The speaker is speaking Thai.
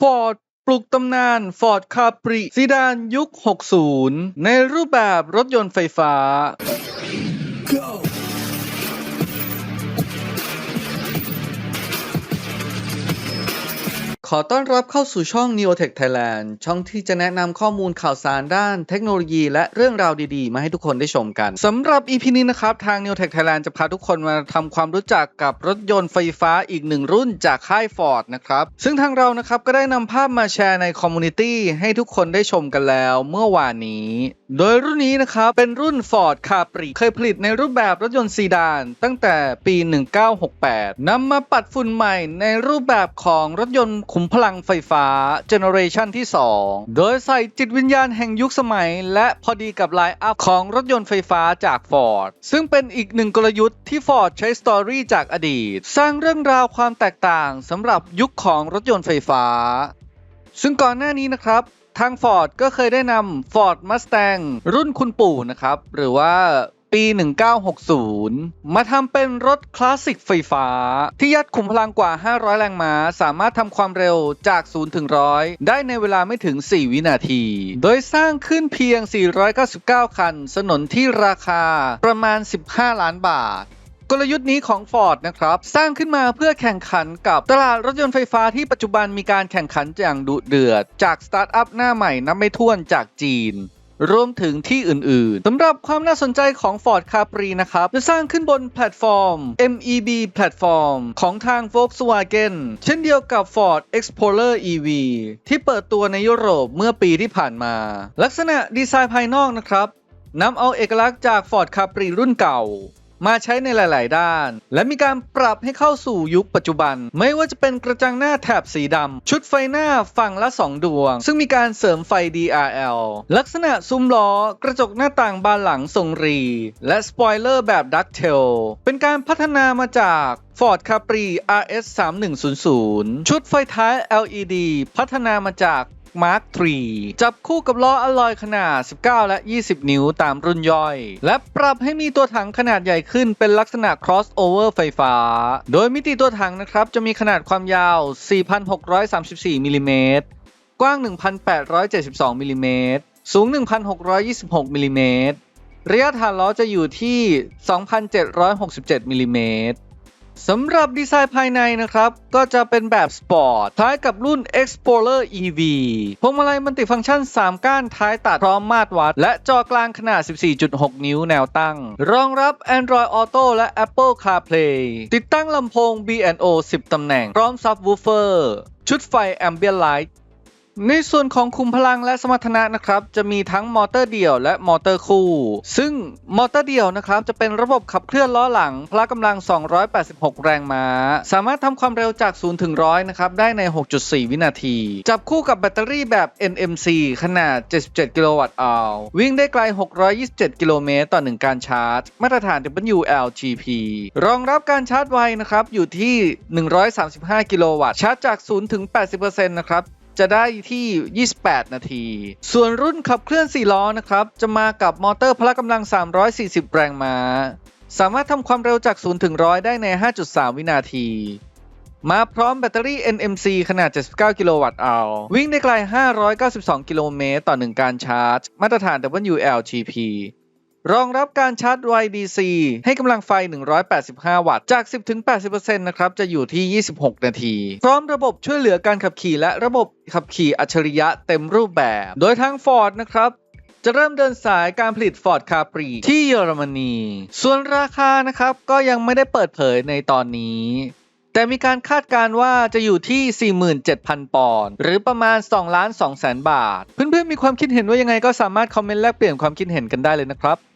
ฟอร์ดปลุกตำนานฟอร์ดคาปริซีดานยุค 60 ในรูปแบบรถยนต์ไฟฟ้า ขอต้อนรับเข้าสู่ช่อง Neotech Thailand ช่องที่จะแนะนำข้อมูลข่าวสารด้านเทคโนโลยีและเรื่องราวดีๆ มาให้ทุกคนได้ชมกันสำหรับ EP นี้นะครับ ทาง Neotech Thailand จะพาทุกคนมาทำความรู้จักกับรถยนต์ไฟฟ้าอีกหนึ่งรุ่นจากค่าย Ford นะครับ ซึ่งทางเรานะครับก็ได้นำภาพมาแชร์ในคอมมูนิตี้ให้ทุกคนได้ชมกันแล้วเมื่อวานนี้โดยรุ่นนี้นะครับ เป็นรุ่น Ford Capri เคยผลิตในรูปแบบรถยนต์ซีดาน ตั้งแต่ปี 1968 นำมาปัดฝุ่นใหม่ในรูปแบบของรถยนต์ขุมพลังไฟฟ้าเจเนอเรชันที่ 2 โดยใส่จิตวิญญาณแห่งยุคสมัย และพอดีกับไลน์อัพของรถยนต์ไฟฟ้าจาก Ford ซึ่งเป็นอีกหนึ่งกลยุทธ์ที่ Ford ใช้สตอรี่จากอดีต สร้างเรื่องราวความแตกต่างสำหรับยุคของรถยนต์ไฟฟ้า ซึ่งก่อนหน้านี้นะครับ ทาง Ford ก็เคยได้นำ Ford Mustang รุ่นคุณปู่นะครับ หรือว่าปี 1960 มาทำเป็นรถคลาสสิกไฟฟ้า ที่ยัดขุมพลังกว่า 500 แรงม้า สามารถทำความเร็วจาก 0 ถึง 100 ได้ในเวลาไม่ถึง 4 วินาที โดยสร้างขึ้นเพียง 499 คัน สนนที่ราคาประมาณ 15 ล้านบาท กลยุทธ์นี้ของ Ford นะครับสร้างขึ้นมาเพื่อแข่งขันกับตลาดรถยนต์ไฟฟ้าที่ปัจจุบันมีการแข่งขันอย่างดุเดือด จากสตาร์ทอัพหน้าใหม่นับไม่ถ้วนจากจีนรวมถึงที่อื่นๆสำหรับความน่าสนใจของ Ford Capri นะครับ จะสร้างขึ้นบนแพลตฟอร์ม MEB แพลตฟอร์มของทาง Volkswagen เช่นเดียวกับ Ford Explorer EV ที่เปิดตัวในยุโรปเมื่อปีที่ผ่านมา ลักษณะดีไซน์ภายนอกนะครับนำเอาเอกลักษณ์จาก Ford Capri รุ่นเก่า มาใช้ในหลาย ๆ ด้าน และมีการปรับให้เข้าสู่ยุคปัจจุบัน ไม่ว่าจะเป็นกระจังหน้าแถบสีดำ ชุดไฟหน้าฝั่งละ 2 ดวง ซึ่งมีการเสริมไฟ DRL ลักษณะซุ้มล้อกระจกหน้าต่างบานหลังทรงรี และสปอยเลอร์แบบดักเทลเป็นการพัฒนามาจาก Ford Capri RS 3100 ชุดไฟท้าย LED พัฒนามาจาก Mark III จับคู่กับล้ออลลอยขนาด 19 และ 20 นิ้วตามรุ่นย่อย และปรับให้มีตัวถังขนาดใหญ่ขึ้นเป็นลักษณะ crossover ไฟฟ้า โดยมิติตัวถังนะครับจะมีขนาดความยาว 4,634 มิลลิเมตร กว้าง 1,872 มิลลิเมตร สูง 1,626 มิลลิเมตร ระยะฐานล้อจะอยู่ที่ 2,767 มิลลิเมตร สำหรับดีไซน์ภายในนะครับ ก็จะเป็นแบบสปอร์ตคล้ายกับรุ่น Explorer EV พวงมาลัยมันติฟังก์ชัน 3 ก้านท้ายตัดพร้อมมาตรวัด และจอกลางขนาด 14.6 นิ้วแนวตั้ง รองรับ Android Auto และ Apple CarPlay ติดตั้งลำโพง B&O 10 ตำแหน่ง พร้อมซับวูเฟอร์ ชุดไฟ Ambient Light ในส่วนของคุมพลังและสมรรถนะนะครับ จะมีทั้งมอเตอร์เดี่ยวและมอเตอร์คู่ ซึ่งมอเตอร์เดี่ยวนะครับ จะเป็นระบบขับเคลื่อนล้อหลัง พละกำลัง 286 แรงม้า สามารถทำความเร็วจาก 0 ถึง 100 นะครับ ได้ใน 6.4 วินาที จับคู่กับแบตเตอรี่แบบ NMC ขนาด 77 กิโลวัตต์อาววิ่งได้ไกล 627 กิโลเมตรต่อ 1 การชาร์จ มาตรฐาน WLGP รองรับการชาร์จไวนะครับอยู่ที่ 135 กิโลวัตต์ชาร์จจาก 0 ถึง 80%นะครับ จะได้ที่ 28 นาที ส่วนรุ่นขับเคลื่อน 4 ล้อนะครับ จะมากับมอเตอร์พละกำลัง 340 แรงม้า สามารถทำความเร็วจาก 0 ถึง 100 ได้ใน 5.3 วินาที มาพร้อมแบตเตอรี่ NMC ขนาด 79 กิโลวัตต์อาววิ่งได้ไกล 592 กิโลเมตรต่อ 1 การชาร์จ มาตรฐาน WLGP รองรับการชาร์จไว DC ให้กำลังไฟ 185 วัตต์ จาก 10-80%นะครับ จะอยู่ที่ 26 นาที พร้อมระบบช่วยเหลือการขับขี่และระบบขับขี่อัจฉริยะเต็มรูปแบบ โดยทาง Ford นะครับจะเริ่มเดินสายการผลิต Ford Capri ที่เยอรมนี ส่วนราคานะครับก็ยังไม่ได้เปิดเผยในตอนนี้ แต่มีการคาดการณ์ว่าจะอยู่ที่ 47,000 ปอนด์หรือประมาณ2ล้าน2แสนบาท เพื่อนๆมีความคิดเห็นว่ายังไงก็สามารถคอมเมนต์แลกเปลี่ยนความคิดเห็นกันได้เลยนะครับ